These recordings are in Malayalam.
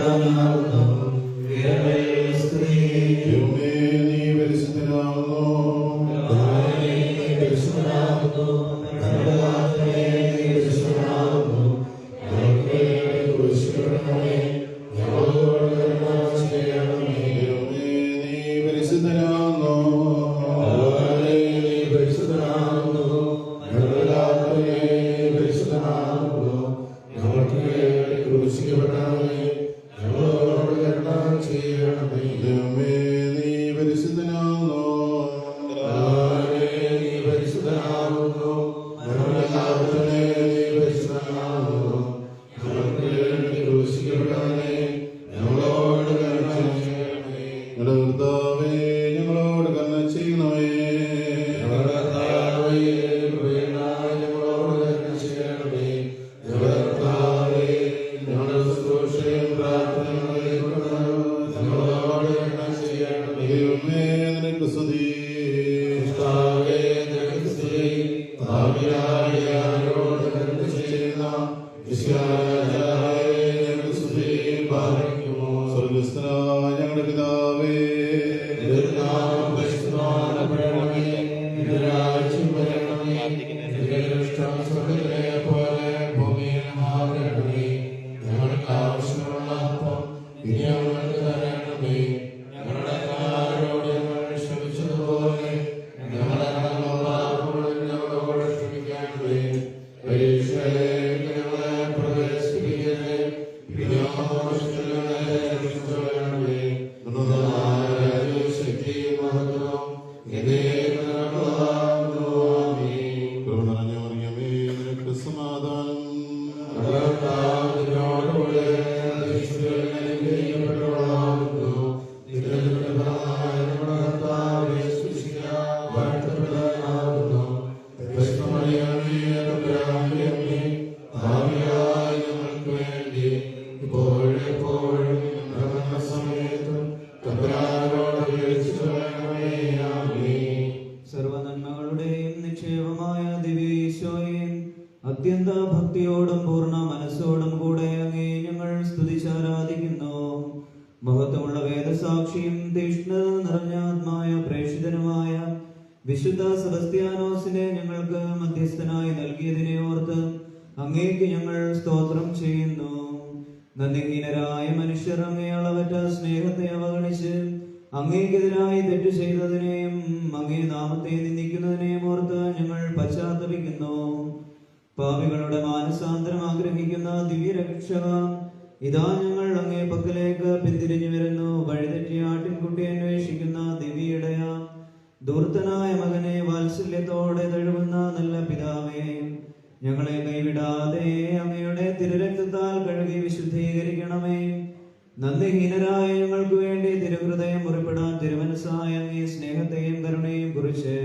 Hallelujah. Hallelujah. ചെയ്യുന്നു. നന്ദിഹീനരായ മനുഷ്യർ അങ്ങേ അളവറ്റ സ്നേഹത്തെ അവഗണിച്ച് അങ്ങേക്കെതിരായി തെറ്റു ചെയ്തതിനെയും അങ്ങേ നാമത്തെ നിന്ദിക്കുന്നതിനെയും ഓർത്ത് ഞങ്ങൾ പശ്ചാത്തപിക്കുന്നു. പാപികളുടെ മാനസാന്തരം ആഗ്രഹിക്കുന്ന ദിവ്യരക്ഷക ഇതാ ഞങ്ങൾ അങ്ങേ പക്കലേക്ക് പിന്തിരിഞ്ഞു വരുന്നു. വഴിതെറ്റിയ ആട്ടിൻകുട്ടി അന്വേഷിക്കുന്ന ദിവ്യയിടയ ദൂർത്തനായ മകനെ വാത്സല്യത്തോടെ തഴുകുന്ന നല്ല പിതാവേ ഞങ്ങളെ കൈവിടാതെ അങ്ങയുടെ തിരുരക്തത്താൽ കഴുകി വിശുദ്ധീകരിക്കണമേ. നന്ദിഹീനരായ ഞങ്ങൾക്ക് വേണ്ടി തിരുഹൃദയം മുറിപ്പെടാൻ തിരുമനസായ അങ്ങേ സ്നേഹത്തെയും കരുണയും കുറിച്ച്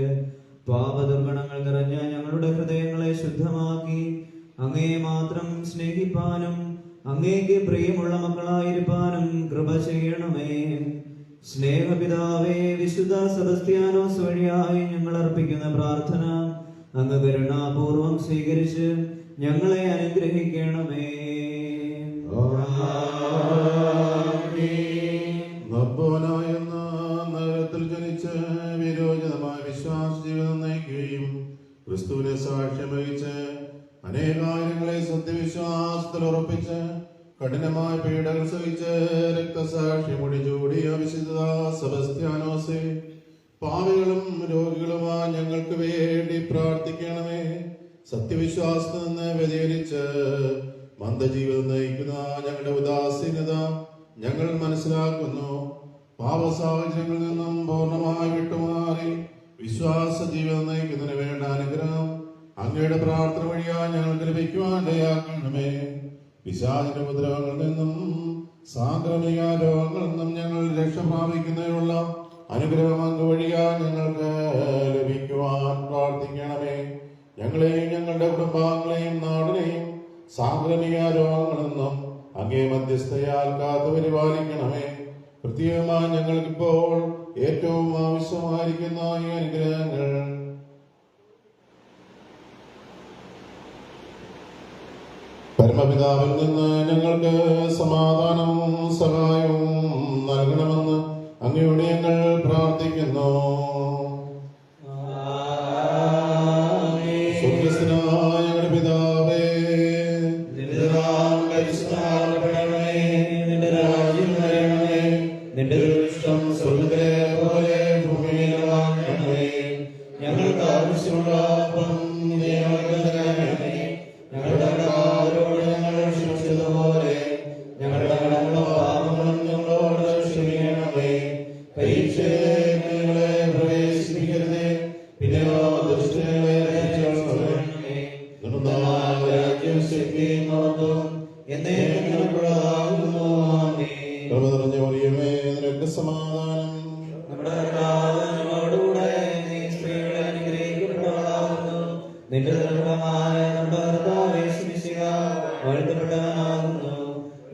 പാപദുർഗണങ്ങൾ നിറഞ്ഞ ഞങ്ങളുടെ ഹൃദയങ്ങളെ ശുദ്ധമാക്കി അങ്ങയെ മാത്രം സ്നേഹിപ്പാനും അങ്ങേക്ക് പ്രിയമുള്ള മക്കളായിരിക്കാനും കൃപ ചെയ്യണമേ. സ്നേഹപിതാവേ വിശുദ്ധ സെബസ്ത്യാനോസ് വഴിയായി ഞങ്ങൾ അർപ്പിക്കുന്ന പ്രാർത്ഥന അങ്ങ് കരുണാപൂർവം സ്വീകരിച്ച് ഞങ്ങളെ അനുഗ്രഹിക്കണമേ. എന്ന നഗരത്തിൽ ജനിച്ച് വിരോചിതമായ വിശ്വാസ ജീവിതം നയിക്കുകയും ക്രിസ്തുവിനെ സാക്ഷ്യം വഹിച്ച് അനേകായിരങ്ങളെ സത്യവിശ്വാസത്തിൽ ഉറപ്പിച്ച് കഠിനമായ പീഡകൾ സഹിച്ച് മുടി ഒടിചൂടിയ വിശുദ്ധ സെബസ്ത്യാനോസെ പാവികളും രോഗികളുമായ ഞങ്ങൾക്ക് വേണ്ടി പ്രാർത്ഥിക്കണമേ. സത്യവിശ്വാസത്തിൽ നിന്ന് വ്യതിചരിച്ച് മന്ദജീവിതം നയിക്കുന്ന ഞങ്ങളുടെ ഉദാസീനത ഞങ്ങൾ മനസ്സിലാക്കുന്നു. പാപ സാഹചര്യങ്ങളിൽ നിന്നും പൂർണമായി വിട്ടുമാറി വിശ്വാസ ജീവിതം നയിക്കുന്നതിന് വേണ്ട അനുഗ്രഹം അങ്ങയുടെ പ്രാർത്ഥന വഴിയായി ഞങ്ങൾക്ക് ലഭിക്കുവാൻ ഇടയാക്കണമേ പിശാചിന്റെ ഉപദ്രവങ്ങളിൽ നിന്നും സാംക്രമിക രോഗങ്ങളിൽ നിന്നും ഞങ്ങൾ രക്ഷ പ്രാപിക്കുന്നതിനുള്ള അനുഗ്രഹം അങ്ങ് വഴിയായി ഞങ്ങൾക്ക് ലഭിക്കുവാൻ പ്രാർത്ഥിക്കണമേ. ഞങ്ങളെയും ഞങ്ങളുടെ കുടുംബാംഗങ്ങളെയും നാടിനെയും സാംക്രമിക രോഗങ്ങളെന്നും അങ്ങേ മധ്യസ്ഥയാൽ കാത്തു പരിപാലിക്കണമേ. പ്രത്യേകമായി ഞങ്ങൾക്കിപ്പോൾ ഏറ്റവും ആവശ്യമായിരിക്കുന്ന ഈ അനുഗ്രഹങ്ങൾ പരമപിതാവിൽ നിന്ന് ഞങ്ങൾക്ക് സമാധാനവും സഹായവും നൽകണമെന്ന് അങ്ങയുടെ ഞങ്ങൾ Oh.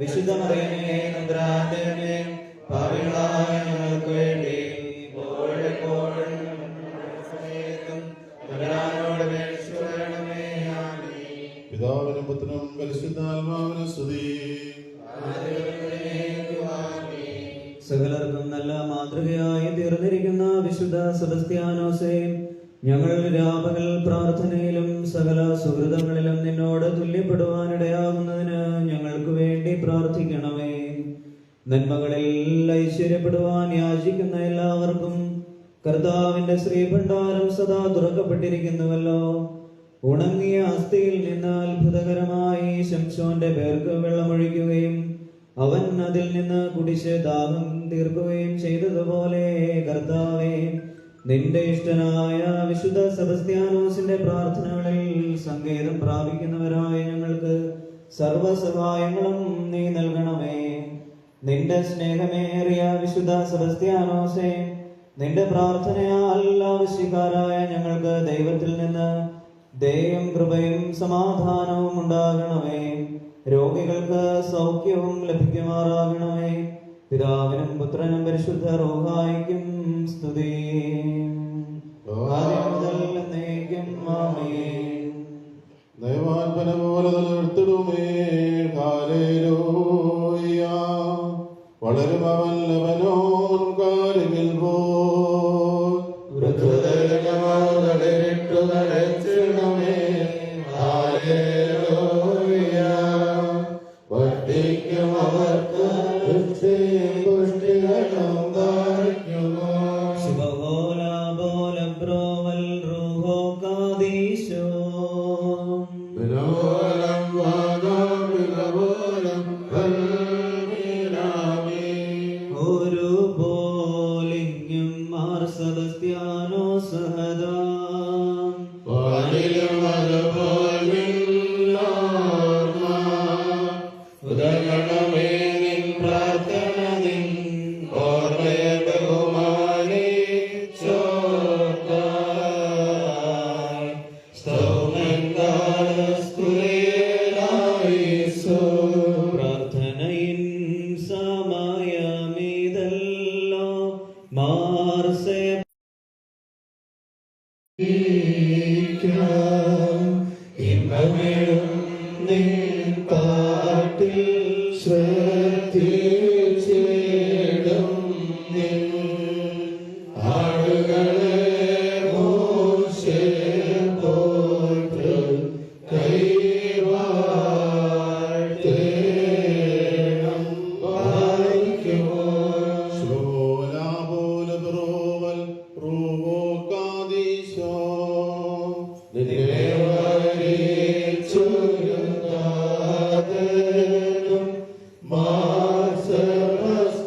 വിശുദ്ധ മറിയമേ പാപികളായ ഞങ്ങൾക്ക് വേണ്ടി സമയത്തും തമ്പുരാനോട് പിതാവിനും പുത്രനും പരിശുദ്ധാത്മാവിനും സ്തുതി. സകലർക്കും നല്ല മാതൃകയായി തീർന്നിരിക്കുന്ന വിശുദ്ധ സെബസ്ത്യാനോസേ ഞങ്ങൾ രാപകൽ പ്രാർത്ഥനയിലും സകല സുഹൃതങ്ങളിലും നിന്നോട് തുല്യപ്പെടുവാനിടയാകുന്നതിന് പ്രാർത്ഥിക്കണമേ. നന്മകളിൽ ഐശ്വര്യപ്പെടുവാൻ യാചിക്കുന്ന എല്ലാവർക്കും കർത്താവിന്റെ ശ്രീഭണ്ഡാരം സദാ തുറക്കപ്പെട്ടിരിക്കുന്നുവല്ലോ. ഉണങ്ങിയ അസ്ഥിയിൽ നിന്ന് അത്ഭുതകരമായി ശംശോന്റെ പേർക്ക് വെള്ളമൊഴിക്കുകയും അവൻ അതിൽ നിന്ന് കുടിച്ച് ദാഹം തീർക്കുകയും ചെയ്തതുപോലെ കർത്താവെ നിന്റെ ഇഷ്ടനായ വിശുദ്ധ സെബസ്ത്യാനോസിന്റെ പ്രാർത്ഥനകളിൽ സങ്കേതം പ്രാപിക്കുന്നവരായ ഞങ്ങൾക്ക് സർവസഹായങ്ങളും നീ നൽകണമേ. നിന്റെ സ്നേഹമേറിയ വിശുദ്ധ സബസ്ത്യാനോസേ നിന്റെ പ്രാർത്ഥനയാൽ ഞങ്ങൾക്ക് ദൈവത്തിൽ നിന്ന് ദയും കൃപയും സമാധാനവും ഉണ്ടാകണമേ. രോഗികൾക്ക് സൗഖ്യവും ലഭിക്കുമാറാകണമേ. പിതാവിനും പുത്രനും പരിശുദ്ധ റോഹായിക്കും സ്തുതി. ദൈവാത്മന പോലെ ലവനോൻ കാലുകിൽ പോൽ. ശുഭഹോല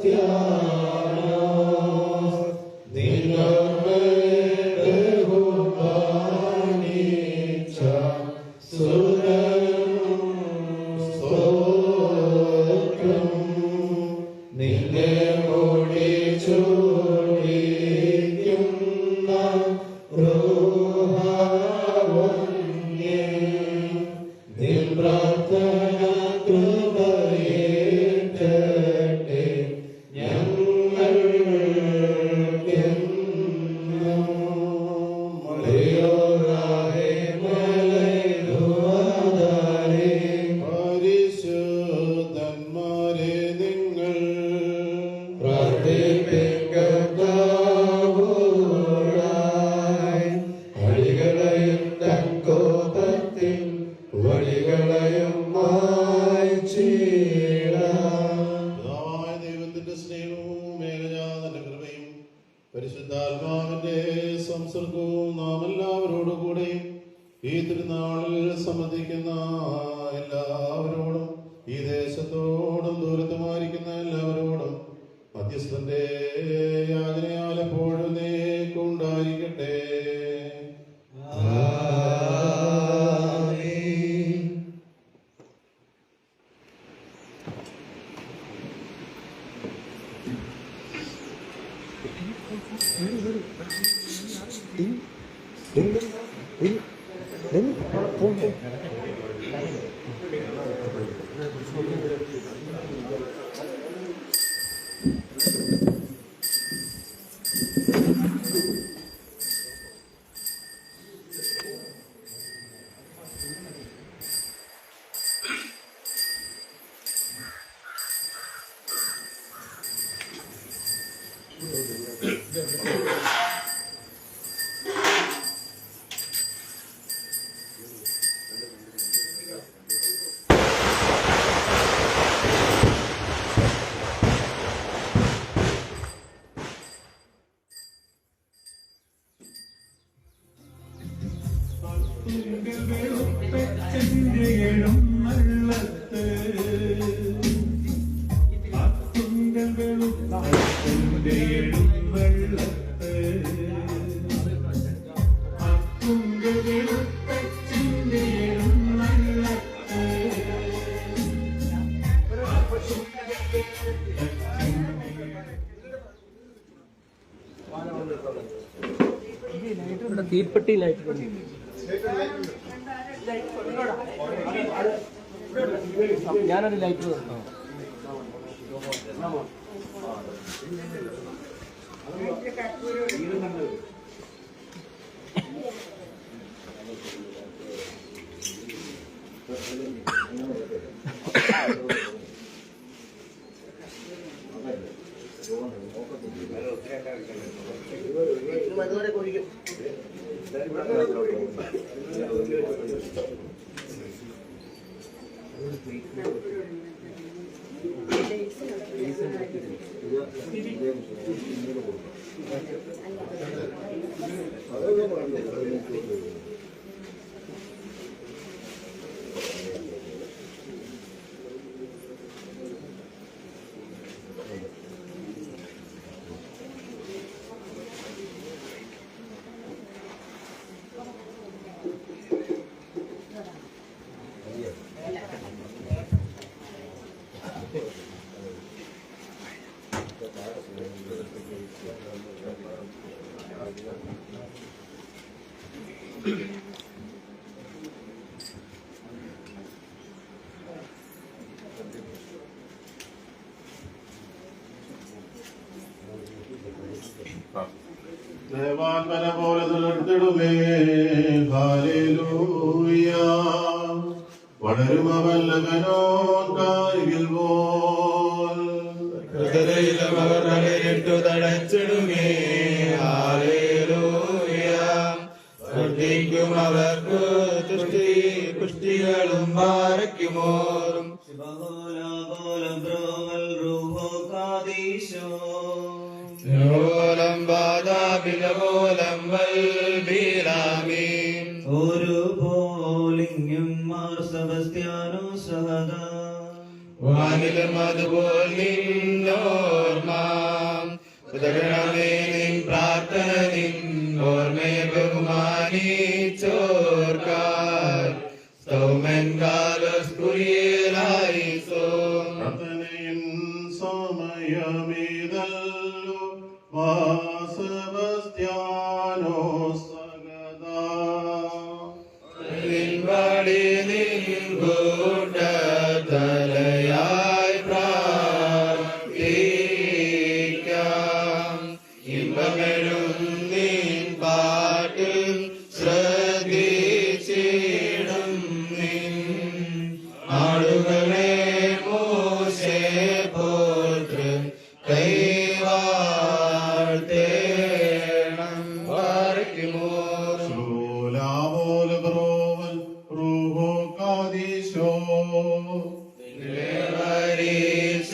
നിന്നെ സംസർഗവും നാം എല്ലാവരോടും കൂടെ ഈ തിരുനാളിൽ സംബന്ധിക്കുന്ന എല്ലാവരോടും ഈ ദേശത്തോടും ദൂരത്തുമായിരിക്കുന്ന എല്ലാവരോടും മധ്യസ്ഥന്റെ യാചന 空。ഇവിടെ തീപ്പെട്ടി ലൈറ്റ് ഞാനൊരു ലൈറ്റ് തന്നു ദേവാത്മന പോലെ തുലർത്തിടുമേ ഹാലേലൂയ വളരുമവല്ലവനോ കാരികിൽ പോൽ. ഹൃദയം അലയിട്ടു തടച്ചിടുമേ ഹാലേലൂയ വർദ്ധിക്കും അവർക്ക് തുഷ്ടി പുഷ്ടികളും പാരയ്ക്കുമോറും പോലിംഗും മാർ സെബസ്ത്യാനോ സഹദ വാനിലും അതുപോൽ നിന്നോർമാം ഉദകണമേ നിൻ പ്രാർത്ഥന നിൻ ഓർമ്മയെ ബഹുമാനിച്ചോർക്കാർ. Soumen callus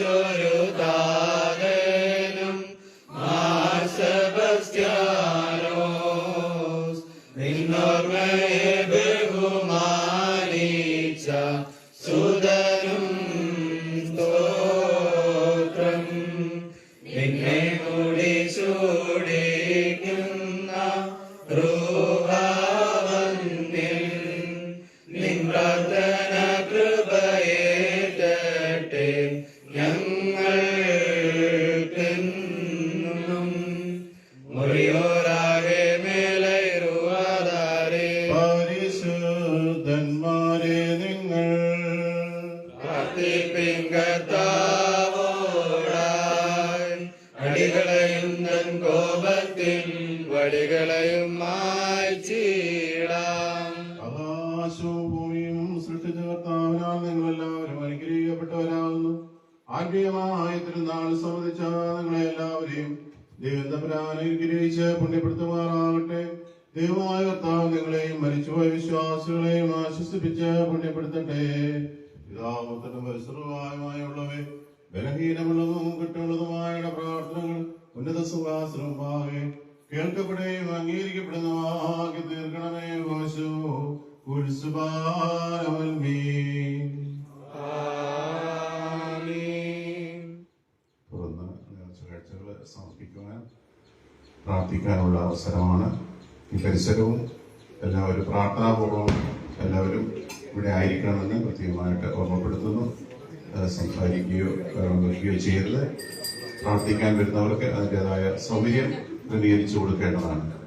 Soro പുണ്യപ്പെടുത്തുമാറാകട്ടെ. ദൈവമായ കർത്താവ് നിങ്ങളെയും മരിച്ചുപോയ വിശ്വാസികളെയും ആശ്വസിപ്പിച്ച് പുണ്യപ്പെടുത്തട്ടെ. പിതാമത്തനും പരിസരവായുമായുള്ളവേ ബലഹീനമുള്ളതും പ്രാർത്ഥനകൾ ഉന്നത കേൾക്കപ്പെടുകയും തീർക്കണമേ പ്രാർത്ഥിക്കാനുള്ള അവസരമാണ്. ഈ പരിസരവും എല്ലാവരും പ്രാർത്ഥനാപൂർവം എല്ലാവരും ഇവിടെ ആയിരിക്കണമെന്ന് പ്രത്യേകമായിട്ട് ഓർമ്മപ്പെടുത്തുന്നു. സംസാരിക്കുകയോ വയ്ക്കുകയോ ചെയ്യരുത്. പ്രാർത്ഥിക്കാൻ വരുന്നവർക്ക് അതിന്റെതായ സൗകര്യം ക്രമീകരിച്ചു കൊടുക്കേണ്ടതാണ്.